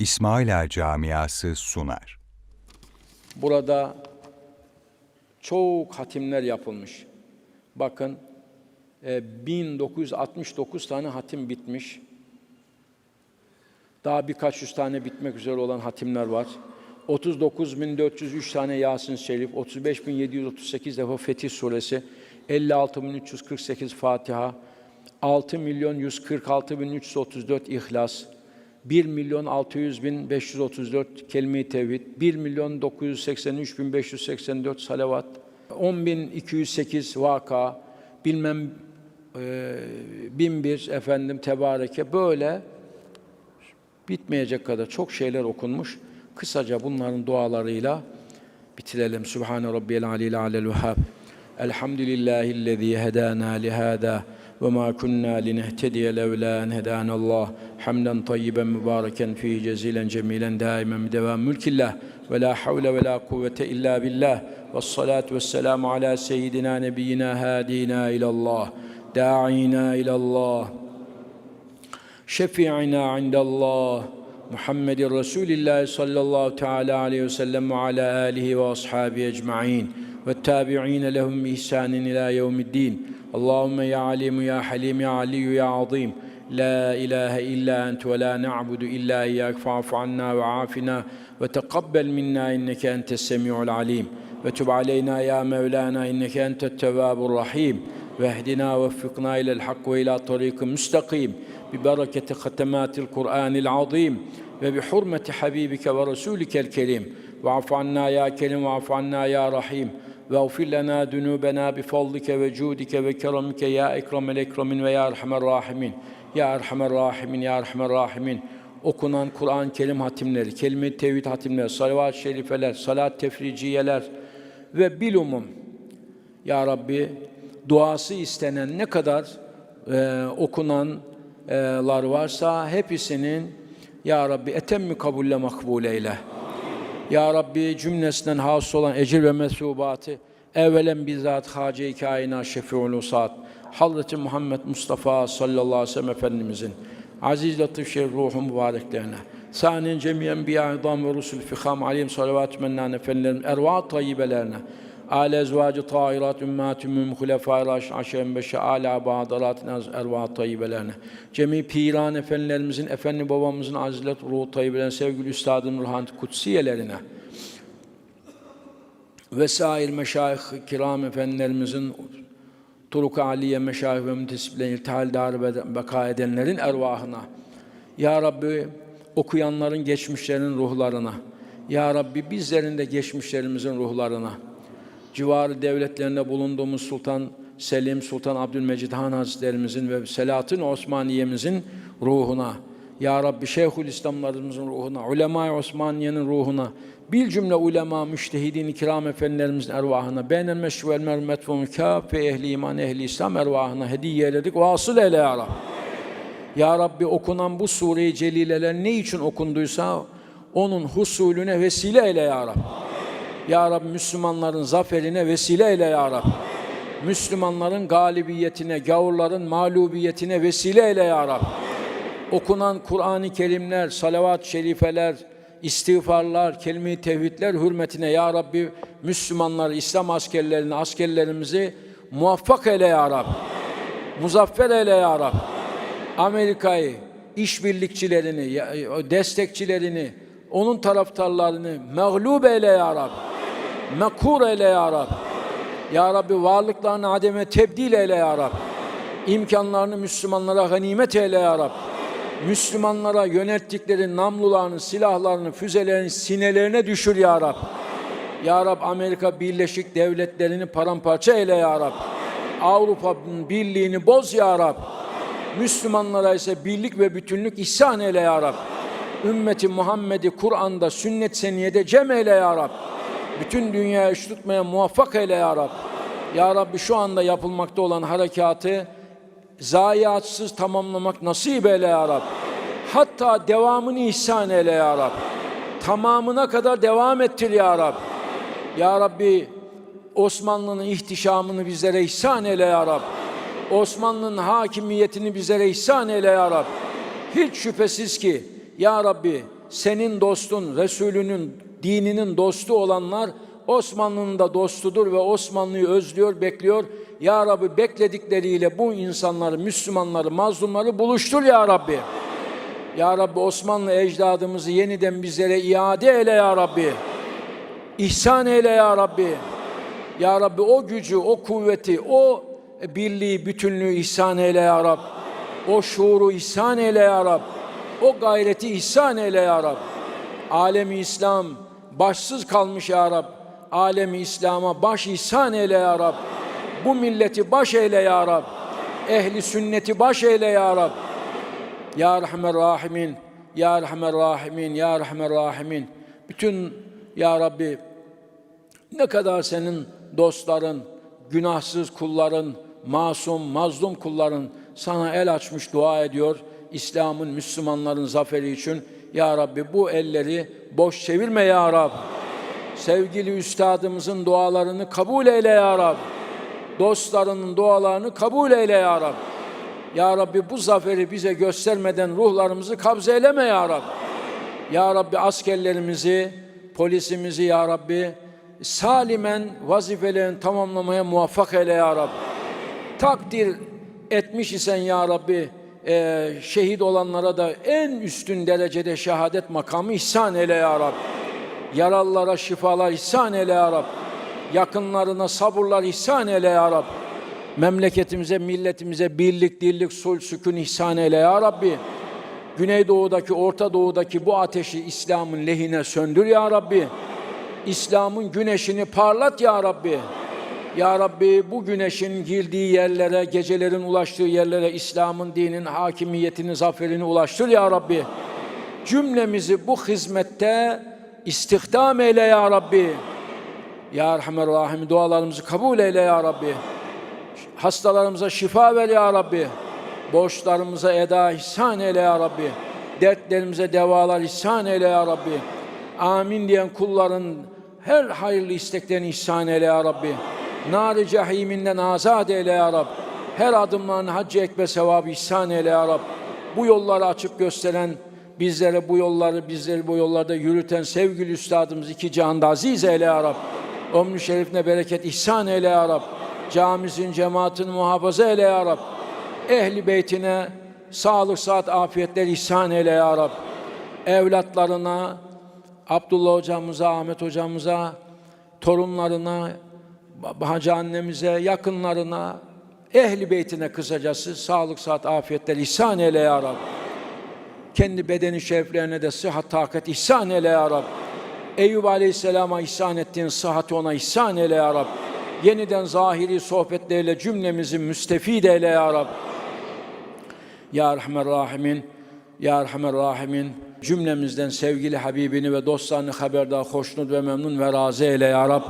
İsmailer Camiası sunar. Burada çok hatimler yapılmış. Bakın e, 1969 tane hatim bitmiş. Daha birkaç yüz tane bitmek üzere olan hatimler var. 39.403 tane Yasin Şerif, 35.738 defa Fetih Suresi, 56.348 Fatiha, 6 milyon 146.334 İhlas, 1 milyon 600 bin 534 kelime-i tevhid, 1 milyon 983 bin 584 salavat, 10 bin 208 vaka, bilmem e, 1001 efendim tebareke böyle bitmeyecek kadar çok şeyler okunmuş. Kısaca bunların dualarıyla bitirelim. Sübhane Rabbiyel Alil Alel Vehhab. الحمد لله الذي هدانا لهذا وما كنا لنهتدي لولا أن هدانا الله حمدا طيبا مباركا فيه جزيلا جميلا دائما بدوام ملك الله ولا حول ولا قوة إلا بالله والصلاة والسلام على سيدنا نبينا هادينا إلى الله داعينا إلى الله شفيعنا عند الله محمد رسول الله صلى الله تعالى عليه وسلم وعلى آله وأصحابه أجمعين والتابعين لهم بإحسان إلى يوم الدين. اللهم يا عليم يا حليم يا علي يا عظيم. لا إله إلا أنت ولا نعبد إلا إياك. فاعف عنا وعافنا وتقبل منا إنك أنت السميع العليم. وتب علينا يا مولانا إنك أنت التواب الرحيم. واهدنا ووفقنا إلى الحق وإلى طريق مستقيم. ببركة ختمات القرآن العظيم وبحرمة حبيبك ورسولك الكريم. واعف عنا يا كريم واعف عنا يا رحيم. واغفر لنا ذنوبنا بفضلك وجودك وكرمك يا أكرم الأكرمين ويا أرحم الراحمين يا أرحم الراحمين يا أرحم الراحمين okunan Kur'an-ı Kerim hatimleri, kelime-i tevhid hatimleri, salavat-ı şerifeler, salat tefriciyeler ve bilumum ya Rabbi duası istenen ne kadar e, okunanlar varsa hepsinin Ya Rabbi etemmi kabulle makbul eyle. Ya Rabbi cümlesinden hasıl olan ecir ve mesubatı evvelen bizzat Hace-i Kainat Şefi'ul Usat Hazreti Muhammed Mustafa sallallahu aleyhi ve sellem Efendimizin aziz latif şerif ruhu mübareklerine Sanin cemiyen biya idam ve rusul fiham aleyhim salavatü mennan efendilerin erva tayyibelerine Âle ezvacı tahirat ümmetümüm hulefâ-i aşem beşe âlâ bağdalatın az erva tayyibelerine Cemi piran efendilerimizin, efendi babamızın azilet ruhu tayyibelerine sevgili üstadım ruhan kutsiyelerine vesair meşayih kiram efendilerimizin Turuk Aliye meşayih ve müntesiplerin iltihal dar ve beka edenlerin ervahına. Ya Rabbi okuyanların geçmişlerin ruhlarına. Ya Rabbi bizlerin de geçmişlerimizin ruhlarına civarı devletlerinde bulunduğumuz Sultan Selim, Sultan Abdülmecid Han Hazretlerimizin ve Selahattin Osmaniye'mizin ruhuna, Ya Rabbi Şeyhülislamlarımızın ruhuna, Ulema-i Osmaniye'nin ruhuna, bil cümle ulema, müştehidin, kiram efendilerimizin ervahına, beynel meşru vel mermet ve mükâf ehli iman, ehli İslam ervahına hediye eyledik. Vasıl eyle ya Rabbi. Ya Rabbi okunan bu sure-i celileler ne için okunduysa onun husulüne vesile eyle ya Rabbi. Ya Rabbi Müslümanların zaferine vesile eyle ya Rabbi. Müslümanların galibiyetine, gavurların mağlubiyetine vesile eyle ya Rabbi. Okunan Kur'an-ı Kerimler, salavat-ı şerifeler, istiğfarlar, kelime-i tevhidler hürmetine ya Rabbi Müslümanları, İslam askerlerini, askerlerimizi muvaffak eyle ya Rabbi. Muzaffer eyle ya Rabbi. Amerika'yı, işbirlikçilerini, destekçilerini, onun taraftarlarını mağlup eyle ya Rabbi. Mekur eyle ya Rabbi. Ya Rabbi varlıklarını ademe tebdil eyle ya Rabbi. İmkanlarını Müslümanlara ganimet eyle ya Rabbi. Müslümanlara yönelttikleri namlularını, silahlarını, füzelerini sinelerine düşür ya Rabbi. Ya Rab Amerika Birleşik Devletleri'ni paramparça eyle ya Rab. Avrupa'nın birliğini boz ya Rab. Müslümanlara ise birlik ve bütünlük ihsan eyle ya Rab. Ümmeti Muhammed'i Kur'an'da, sünnet seniyede cem eyle ya Rab. Bütün dünyaya eş tutmaya muvaffak eyle ya Rab. Ya Rabbi şu anda yapılmakta olan harekatı zayiatsız tamamlamak nasip eyle ya Rab. Hatta devamını ihsan eyle ya Rab. Tamamına kadar devam ettir ya Rab. Ya Rabbi Osmanlı'nın ihtişamını bizlere ihsan eyle ya Rab. Osmanlı'nın hakimiyetini bizlere ihsan eyle ya Rab. Hiç şüphesiz ki ya Rabbi senin dostun, Resulünün, dininin dostu olanlar Osmanlı'nın da dostudur ve Osmanlı'yı özlüyor, bekliyor. Ya Rabbi bekledikleriyle bu insanları, Müslümanları, mazlumları buluştur Ya Rabbi. Ya Rabbi Osmanlı ecdadımızı yeniden bizlere iade eyle Ya Rabbi. İhsan eyle Ya Rabbi. Ya Rabbi o gücü, o kuvveti, o birliği, bütünlüğü ihsan eyle Ya Rabbi. O şuuru ihsan eyle Ya Rabbi. O gayreti ihsan eyle Ya Rabbi. Alemi İslam başsız kalmış Ya Rabbi. Alemi İslam'a baş ihsan eyle Ya Rabbi. Bu milleti baş eyle Ya Rabbi. Ehli sünneti baş eyle Ya Rabbi. Ya Rahmer Rahimin, Ya Rahmer Rahimin, Ya Rahmer Rahimin. Bütün Ya Rabbi ne kadar senin dostların, günahsız kulların, masum, mazlum kulların sana el açmış dua ediyor. İslam'ın, Müslümanların zaferi için. Ya Rabbi bu elleri boş çevirme Ya Rabbi. Sevgili üstadımızın dualarını kabul eyle Ya Rabbi. Dostlarının dualarını kabul eyle Ya Rabbi. Ya Rabbi bu zaferi bize göstermeden ruhlarımızı kabze eyleme Ya Rabbi. Ya Rabbi askerlerimizi, polisimizi Ya Rabbi salimen vazifelerini tamamlamaya muvaffak eyle Ya Rabbi. Takdir etmiş isen Ya Rabbi e, şehit olanlara da en üstün derecede şehadet makamı ihsan eyle Ya Rabbi. Yaralılara şifalar ihsan eyle Ya Rabbi. Yakınlarına sabırlar ihsan eyle Ya Rabbi. Memleketimize, milletimize birlik, dirlik, sulh, sükun ihsan eyle Ya Rabbi. Güneydoğu'daki, Orta Doğu'daki bu ateşi İslam'ın lehine söndür Ya Rabbi. İslam'ın güneşini parlat Ya Rabbi. Ya Rabbi bu güneşin girdiği yerlere, gecelerin ulaştığı yerlere İslam'ın dinin hakimiyetini, zaferini ulaştır Ya Rabbi. Cümlemizi bu hizmette istihdam eyle Ya Rabbi. Ya Erhamer Rahim dualarımızı kabul eyle Ya Rabbi. Hastalarımıza şifa ver Ya Rabbi. Borçlarımıza eda ihsan eyle Ya Rabbi. Dertlerimize devalar ihsan eyle Ya Rabbi. Amin diyen kulların her hayırlı isteklerini ihsan eyle Ya Rabbi. Nar-ı cehiminden azat eyle Ya Rabbi. Her adımlarını ekber sevabı ihsan eyle Ya Rabbi. Bu yolları açıp gösteren, bizlere bu yolları, bizleri bu yollarda yürüten sevgili üstadımız iki cihanda aziz eyle Ya Rabbi. Ömrü şerifine bereket ihsan eyle Ya Rabbi. Camimizin cemaatini muhafaza eyle Ya Rabbi. Ehli beytine sağlık, saat, afiyetler ihsan eyle Ya Rabbi. Evlatlarına, Abdullah hocamıza, Ahmet hocamıza, torunlarına, Hacı annemize, yakınlarına, ehli beytine kısacası sağlık, saat, afiyetler ihsan eyle Ya Rabbi. Kendi bedeni şeriflerine de sıhhat, takat ihsan eyle Ya Rabbi. Eyüp Aleyhisselam'a ihsan ettiğin sıhhati ona ihsan eyle Ya Rabbi. Yeniden zahiri sohbetlerle cümlemizi müstefid eyle Ya Rabbi. Ya Rahman Rahimin, Ya Rahman Rahimin, cümlemizden sevgili Habibini ve dostlarını haberdar, hoşnut ve memnun ve razı eyle Ya Rab.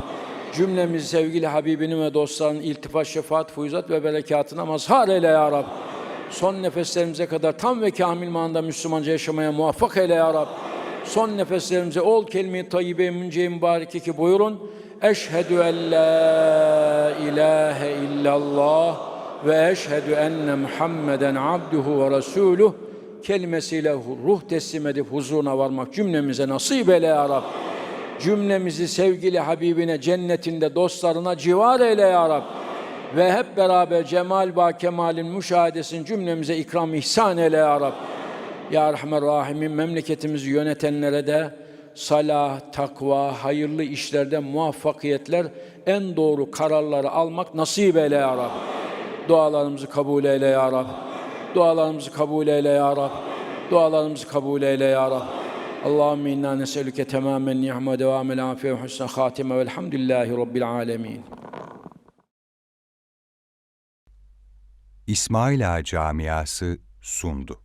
Cümlemizi sevgili Habibini ve dostlarının iltifat, şefaat, fuyuzat ve berekatına mazhar eyle Ya Rab. Son nefeslerimize kadar tam ve kamil manada Müslümanca yaşamaya muvaffak eyle Ya Rab. Son nefeslerimize ol kelime-i tayyibe münce mübareke ki buyurun. Eşhedü en la ilahe illallah ve eşhedü enne Muhammeden abduhu ve resuluh kelimesiyle ruh teslim edip huzuruna varmak cümlemize nasip eyle ya Rab. Cümlemizi sevgili Habibine cennetinde dostlarına civar eyle ya Rab. Ve hep beraber cemal ba kemalin müşahedesini cümlemize ikram ihsan eyle ya Rab. Ya Rahman Rahim'in memleketimizi yönetenlere de salah, takva, hayırlı işlerde muvaffakiyetler, en doğru kararları almak nasip eyle ya Rab. Dualarımızı kabul eyle ya Rab. Dualarımızı kabul eyle ya Rab. Dualarımızı kabul eyle ya Rab. Allahümme inna neselüke temamen ni'me devamel afiye ve husna hatime velhamdülillahi rabbil alemin. İsmaila Camiası sundu.